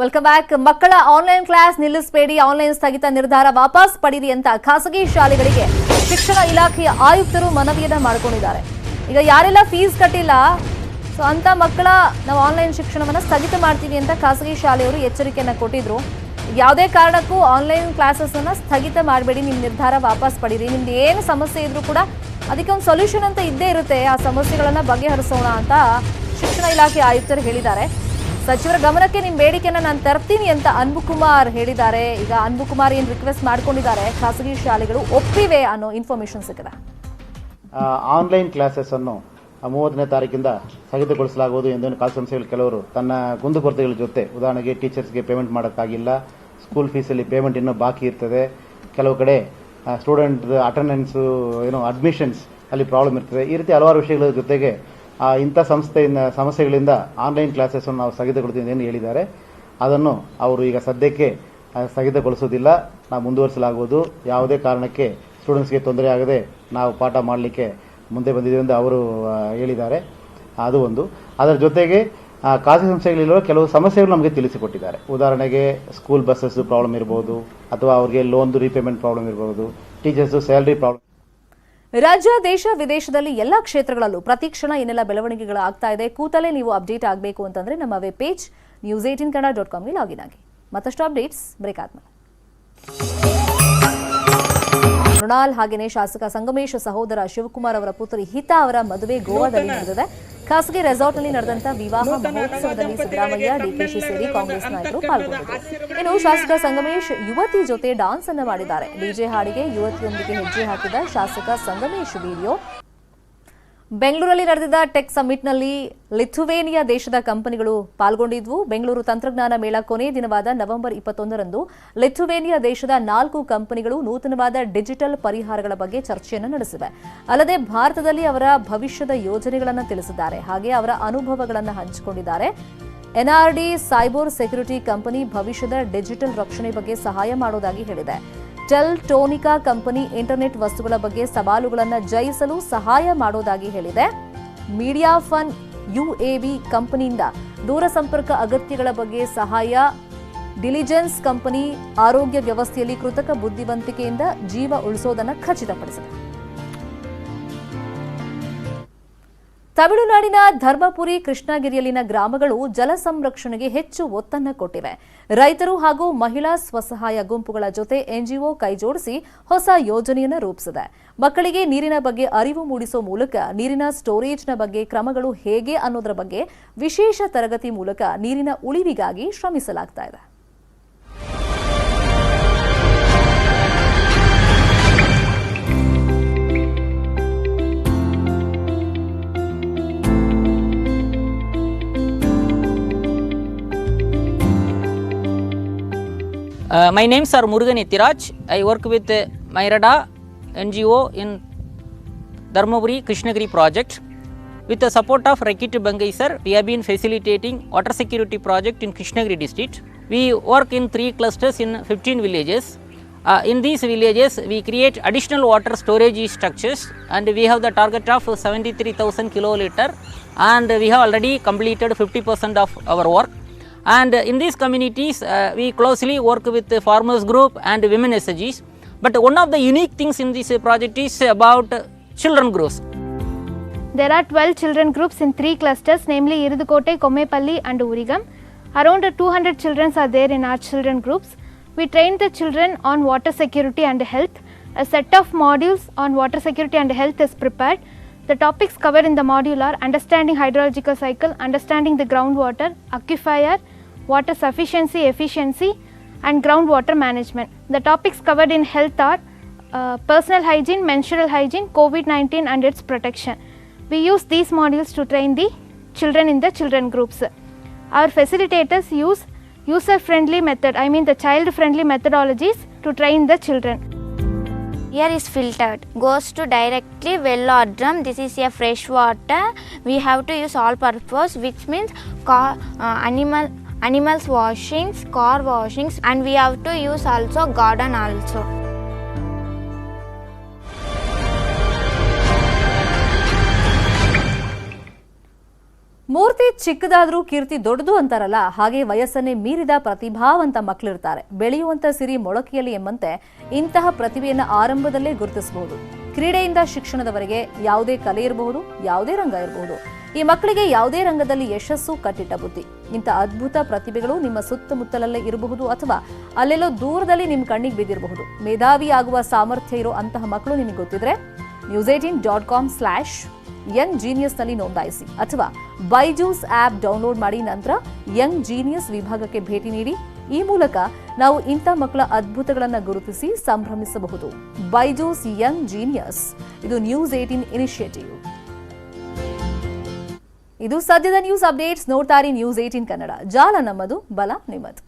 Welcome back ಮಕ್ಕಳ online class ನಿಲ್ಲಿಸಬೇಡಿ. Online ಸ್ಥಗಿತ ನಿರ್ಧಾರ ವಾಪಸ್ ಪಡೀರಿ ಅಂತ ಖಾಸಗಿ ಶಾಲೆಗಳಿಗೆ ಶಿಕ್ಷಣ ಇಲಾಖೆಯ ಆಯುಕ್ತರು ಮನವಿಯನ್ನ ಮಾಡಿಕೊಂಡಿದ್ದಾರೆ. ಈಗ ಯಾರೆಲ್ಲ ಫೀಸ್ ಕಟ್ಟಿಲ್ಲ ಸೊ ಅಂತ ಮಕ್ಕಳ ನಾವು ಆನ್ಲೈನ್ ಶಿಕ್ಷಣವನ್ನ ಸ್ಥಗಿತ ಮಾಡ್ತೀವಿ ಅಂತ ಖಾಸಗಿ ಶಾಲೆಯವರು ಎಚ್ಚರಿಕೆಯನ್ನು ಕೊಟ್ಟಿದ್ರು. ಯಾವುದೇ ಕಾರಣಕ್ಕೂ ಆನ್ಲೈನ್ ಕ್ಲಾಸಸ್ ಅನ್ನ ಸ್ಥಗಿತ ಮಾಡಬೇಡಿ. ನಿಮ್ಮ ನಿರ್ಧಾರ ವಾಪಸ್ ಪಡೀರಿ. ನಿಮ್ದು ಏನು ಸಮಸ್ಯೆ ಇದ್ರೂ ಕೂಡ ಅದಕ್ಕೆ ಒಂದು ಸೊಲ್ಯೂಷನ್ ಅಂತ ಇದ್ದೇ ಇರುತ್ತೆ. ಆ ಸಮಸ್ಯೆಗಳನ್ನ ಬಗೆಹರಿಸೋಣ ಅಂತ ಶಿಕ್ಷಣ ಇಲಾಖೆ ಆಯುಕ್ತರು ಹೇಳಿದ್ದಾರೆ. ಸಚಿವರ ಗಮನಕ್ಕೆ ನಿಮ್ಮ ಬೇಡಿಕೆನ ನಾನು ತರ್ತೀನಿ ಅಂತ ಅನ್ಬುಕುಮಾರ್ ಹೇಳಿದ್ದಾರೆ. ಈಗ ಅನ್ಬುಕುಮಾರ್ ಏನು ರಿಕ್ವೆಸ್ಟ್ ಮಾಡ್ಕೊಂಡಿದ್ದಾರೆ? ಖಾಸಗಿ ಶಾಲೆಗಳು ಒಪ್ಪಿವೆ ಅನ್ನೋ ಇನ್ಫಾರ್ಮೇಶನ್ ಸಿಕ್ಕಿದೆ. ಆನ್ಲೈನ್ ಆನ್ಲೈನ್ ಕ್ಲಾಸಸ್ಸನ್ನು ಮೂವತ್ತನೇ ತಾರೀಕಿಂದ ಸ್ಥಗಿತಗೊಳಿಸಲಾಗುವುದು ಎಂದು ಕಾಲ್ ಸಂಸ್ಥೆಗಳು ಕೆಲವರು ತನ್ನ ಕುಂದುಕೊರತೆಗಳ ಜೊತೆ ಉದಾಹರಣೆಗೆ ಟೀಚರ್ಸ್ಗೆ ಪೇಮೆಂಟ್ ಮಾಡೋಕ್ಕಾಗಿಲ್ಲ ಸ್ಕೂಲ್ ಫೀಸಲ್ಲಿ ಪೇಮೆಂಟ್ ಇನ್ನೂ ಬಾಕಿ ಇರ್ತದೆ. ಕೆಲವು ಕಡೆ ಸ್ಟೂಡೆಂಟ್ ಅಟೆಂಡೆನ್ಸು ಏನೋ ಅಡ್ಮಿಷನ್ಸ್ ಅಲ್ಲಿ ಪ್ರಾಬ್ಲಮ್ ಇರ್ತದೆ. ಈ ರೀತಿ ಹಲವಾರು ವಿಷಯಗಳ ಜೊತೆಗೆ ಇಂಥ ಸಂಸ್ಥೆಯಿಂದ ಸಮಸ್ಯೆಗಳಿಂದ ಆನ್ಲೈನ್ ಕ್ಲಾಸಸನ್ನು ನಾವು ಸ್ಥಗಿತಗೊಳ್ತೀವಿ ಏನು ಹೇಳಿದ್ದಾರೆ. ಅದನ್ನು ಅವರು ಈಗ ಸದ್ಯಕ್ಕೆ ಆ, ಸ್ಥಗಿತಗೊಳಿಸೋದಿಲ್ಲ ನಾವು ಮುಂದುವರಿಸಲಾಗುವುದು. ಯಾವುದೇ ಕಾರಣಕ್ಕೆ ಸ್ಟೂಡೆಂಟ್ಸ್ಗೆ ತೊಂದರೆ ಆಗದೆ ನಾವು ಪಾಠ ಮಾಡಲಿಕ್ಕೆ ಮುಂದೆ ಬಂದಿದ್ದೀವಿ ಎಂದು ಅವರು ಆ, ಹೇಳಿದ್ದಾರೆ. ಅದು ಒಂದು. ಅದರ ಜೊತೆಗೆ ಆ, ಖಾಸಗಿ ಸಂಸ್ಥೆಗಳಿರುವ ಕೆಲವು ಸಮಸ್ಯೆಗಳು ನಮಗೆ ತಿಳಿಸಿಕೊಟ್ಟಿದ್ದಾರೆ. ಉದಾಹರಣೆಗೆ ಸ್ಕೂಲ್ ಬಸ್ಸಸ್ ಪ್ರಾಬ್ಲಮ್ ಇರ್ಬೋದು ಅಥವಾ ಅವರಿಗೆ ಲೋನ್ದು ರೀಪೇಮೆಂಟ್ ಪ್ರಾಬ್ಲಮ್ ಇರ್ಬೋದು ಟೀಚರ್ಸು ಸ್ಯಾಲ್ರಿ ಪ್ರಾಬ್ಲಮ್ ರಾಜ್ಯ, ದೇಶ, ವಿದೇಶದಲ್ಲಿ ಎಲ್ಲ ಕ್ಷೇತ್ರಗಳಲ್ಲೂ ಪ್ರತಿಕ್ಷಣ ಏನೆಲ್ಲ ಬೆಳವಣಿಗೆಗಳು ಆಗ್ತಾ ಇದೆ. ಕೂತಲೇ ನೀವು ಅಪ್ಡೇಟ್ ಆಗಬೇಕು ಅಂತಂದ್ರೆ ನಮ್ಮ web page news eighteen Kannada dot ಕಾಮ್ಗೆ login ಆಗಿ. ಮತ್ತಷ್ಟು ಅಪ್ಡೇಟ್ಸ್ ಬ್ರೇಕ್ ಆದ್ಮೇಲೆ ಮೃಣಾಲ್ ಹಾಗೆಯೇ ಶಾಸಕ ಸಂಗಮೇಶ್ ಸಹೋದರ ಶಿವಕುಮಾರ್ ಅವರ ಪುತ್ರಿ ಹಿತಾ ಅವರ ಮದುವೆ ಗೋವಾದಲ್ಲಿ ನಡೆದಿದೆ. ಖಾಸಗಿ ರೆಸಾರ್ಟ್ನಲ್ಲಿ ನಡೆದಂತ ವಿವಾಹ ಮಹೋತ್ಸವದಲ್ಲಿ ಸಿದ್ದರಾಮಯ್ಯ ಡಿಕೆಶಿ ಸೇರಿ ಕಾಂಗ್ರೆಸ್ ನಾಯಕರು ಪಾಲ್ಗೊಂಡಿದ್ದರು. ಇನ್ನು ಶಾಸಕ ಸಂಗಮೇಶ್ ಯುವತಿ ಜೊತೆ ಡಾನ್ಸ್ ಅನ್ನು ಮಾಡಿದ್ದಾರೆ. ಡಿಜೆ ಹಾಡಿಗೆ ಯುವತಿಯೊಂದಿಗೆ ಹೆಜ್ಜೆ ಹಾಕಿದ ಶಾಸಕ ಸಂಗಮೇಶ್ ವಿಡಿಯೋ ಬೆಂಗಳೂರಲ್ಲಿ ನಡೆದಿದ್ದ ಟೆಕ್ ಸಮ್ಮಿಟ್ನಲ್ಲಿ ಲಿಥುವೇನಿಯಾ ದೇಶದ ಕಂಪನಿಗಳು ಪಾಲ್ಗೊಂಡಿದ್ವು. ಬೆಂಗಳೂರು ತಂತ್ರಜ್ಞಾನ ಮೇಳ ಕೊನೆ ದಿನವಾದ ನವೆಂಬರ್ ಇಪ್ಪತ್ತೊಂದರಂದು ಲಿಥುವೇನಿಯಾ ದೇಶದ ನಾಲ್ಕು ಕಂಪನಿಗಳು ನೂತನವಾದ ಡಿಜಿಟಲ್ ಪರಿಹಾರಗಳ ಬಗ್ಗೆ ಚರ್ಚೆಯನ್ನು ನಡೆಸಿವೆ. ಅಲ್ಲದೆ ಭಾರತದಲ್ಲಿ ಅವರ ಭವಿಷ್ಯದ ಯೋಜನೆಗಳನ್ನು ತಿಳಿಸಿದ್ದಾರೆ. ಹಾಗೆ ಅವರ ಅನುಭವಗಳನ್ನು ಹಂಚಿಕೊಂಡಿದ್ದಾರೆ. ಎನ್ಆರ್ಡಿ ಸೈಬರ್ ಸೆಕ್ಯುರಿಟಿ ಕಂಪನಿ ಭವಿಷ್ಯದ ಡಿಜಿಟಲ್ ರಕ್ಷಣೆ ಬಗ್ಗೆ ಸಹಾಯ ಮಾಡೋದಾಗಿ ಹೇಳಿದೆ. ಟೆಲ್ ಟೋನಿಕಾ ಕಂಪನಿ ಇಂಟರ್ನೆಟ್ ವಸ್ತುಗಳ ಬಗ್ಗೆ ಸವಾಲುಗಳನ್ನು ಜಯಿಸಲು ಸಹಾಯ ಮಾಡೋದಾಗಿ ಹೇಳಿದೆ. ಮೀಡಿಯಾ ಫನ್ ಯುಎಬಿ ಕಂಪನಿಯಿಂದ ದೂರಸಂಪರ್ಕ ಅಗತ್ಯಗಳ ಬಗ್ಗೆ ಸಹಾಯ, ಡಿಲಿಜೆನ್ಸ್ ಕಂಪನಿ ಆರೋಗ್ಯ ವ್ಯವಸ್ಥೆಯಲ್ಲಿ ಕೃತಕ ಬುದ್ಧಿವಂತಿಕೆಯಿಂದ ಜೀವ ಉಳಿಸೋದನ್ನು ಖಚಿತಪಡಿಸಿದೆ. ತಮಿಳುನಾಡಿನ ಧರ್ಮಪುರಿ ಕೃಷ್ಣಗಿರಿಯಲ್ಲಿನ ಗ್ರಾಮಗಳು ಜಲ ಸಂರಕ್ಷಣೆಗೆ ಹೆಚ್ಚು ಒತ್ತನ್ನು ಕೊಟ್ಟಿವೆ. ರೈತರು ಹಾಗೂ ಮಹಿಳಾ ಸ್ವಸಹಾಯ ಗುಂಪುಗಳ ಜೊತೆ ಎನ್ಜಿಒ ಕೈಜೋಡಿಸಿ ಹೊಸ ಯೋಜನೆಯನ್ನು ರೂಪಿಸಿದೆ. ಮಕ್ಕಳಿಗೆ ನೀರಿನ ಬಗ್ಗೆ ಅರಿವು ಮೂಡಿಸುವ ಮೂಲಕ ನೀರಿನ ಸ್ಟೋರೇಜ್ನ ಬಗ್ಗೆ ಕ್ರಮಗಳು ಹೇಗೆ ಅನ್ನೋದರ ಬಗ್ಗೆ ವಿಶೇಷ ತರಗತಿ ಮೂಲಕ ನೀರಿನ ಉಳಿವಿಗಾಗಿ ಶ್ರಮಿಸಲಾಗ್ತಾ ಇದೆ. Uh, my names are Murugan Itiraj. I work with uh, Mairada NGO in Dharmaburi Krishnagiri project. With the support of Rakit Bangai sir, we have been facilitating water security project in Krishnagiri district. We work in three clusters in 15 villages. Uh, in these villages, we create additional water storage structures and we have the target of 73,000 kiloliter and we have already completed 50% of our work and in these communities uh, we closely work with the farmers group and women SGs but one of the unique things in this project is about children groups There are 12 children groups in three clusters, namely Iridukote, Komepalli, and Urigam. Around 200 children are there in our children groups. We train the children on water security and health. A set of modules on water security and health is prepared. The topics covered in the module are understanding hydrological cycle, understanding the groundwater, aquifer, water sufficiency, efficiency, and groundwater management. The topics covered in health are uh, personal hygiene, menstrual hygiene, COVID 19, and its protection. We use these modules to train the children in the children groups. Our facilitators use user friendly method, I mean the child friendly methodologies to train the children. Here is filtered, goes to directly well or drum. This is a fresh water. We have to use all purpose, which means uh, animal animals washings, car washings, and we have to use also garden also. ಮೂರ್ತಿ ಚಿಕ್ಕದಾದರೂ ಕೀರ್ತಿ ದೊಡ್ಡದು ಅಂತಾರಲ್ಲ ಹಾಗೆ ವಯಸ್ಸನ್ನೇ ಮೀರಿದ ಪ್ರತಿಭಾವಂತ ಮಕ್ಕಳಿರ್ತಾರೆ ಬೆಳೆಯುವಂತ ಸಿರಿ ಮೊಳಕೆಯಲ್ಲಿ ಎಂಬಂತೆ ಇಂತಹ ಪ್ರತಿಭೆಯನ್ನು ಆರಂಭದಲ್ಲೇ ಗುರುತಿಸಬಹುದು ಕ್ರೀಡೆಯಿಂದ ಶಿಕ್ಷಣದವರೆಗೆ ಯಾವುದೇ ಕಲೆ ಇರಬಹುದು ಯಾವುದೇ ರಂಗ ಇರಬಹುದು. ಈ ಮಕ್ಕಳಿಗೆ ಯಾವುದೇ ರಂಗದಲ್ಲಿ ಯಶಸ್ಸು, ಕಟ್ಟಿಟ್ಟ ಬುದ್ಧಿ. ಇಂಥ ಅದ್ಭುತ ಪ್ರತಿಭೆಗಳು ನಿಮ್ಮ ಸುತ್ತಮುತ್ತಲಲ್ಲೇ ಇರಬಹುದು ಅಥವಾ ಅಲ್ಲೆಲ್ಲೋ ದೂರದಲ್ಲಿ ನಿಮ್ಮ ಕಣ್ಣಿಗೆ ಬಿದ್ದಿರಬಹುದು. ಮೇಧಾವಿ ಆಗುವ ಸಾಮರ್ಥ್ಯ ಇರೋ ಅಂತಹ ಮಕ್ಕಳು ನಿಮಗೆ ಗೊತ್ತಿದ್ರೆ news eighteen dot com slash young ಜೀನಿಯಸ್ನಲ್ಲಿ ನೋಂದಾಯಿಸಿ. ಅಥವಾ ಬೈಜೂಸ್ ಆಪ್ ಡೌನ್ಲೋಡ್ ಮಾಡಿ ನಂತರ ಯಂಗ್ ಜೀನಿಯಸ್ ವಿಭಾಗಕ್ಕೆ ಭೇಟಿ ನೀಡಿ. ಈ ಮೂಲಕ ನಾವು ಇಂಥ ಮಕ್ಕಳ ಅದ್ಭುತಗಳನ್ನು ಗುರುತಿಸಿ ಸಂಭ್ರಮಿಸಬಹುದು. ಬೈಜೂಸ್ ಯಂಗ್ ಜೀನಿಯಸ್ ಇದು ನ್ಯೂಸ್ ಏಟೀನ್ ಇನಿಷಿಯೇಟಿವ್ ಇದು ಸದ್ಯದ ನ್ಯೂಸ್ ಅಪ್ಡೇಟ್ಸ್ ನೋಡ್ತಾರೆ ನ್ಯೂಸ್ ಏಟೀನ್ ಕನ್ನಡ. ಜಾಲ ನಮ್ಮದು ಬಲ ನಿಮ್ಮದು.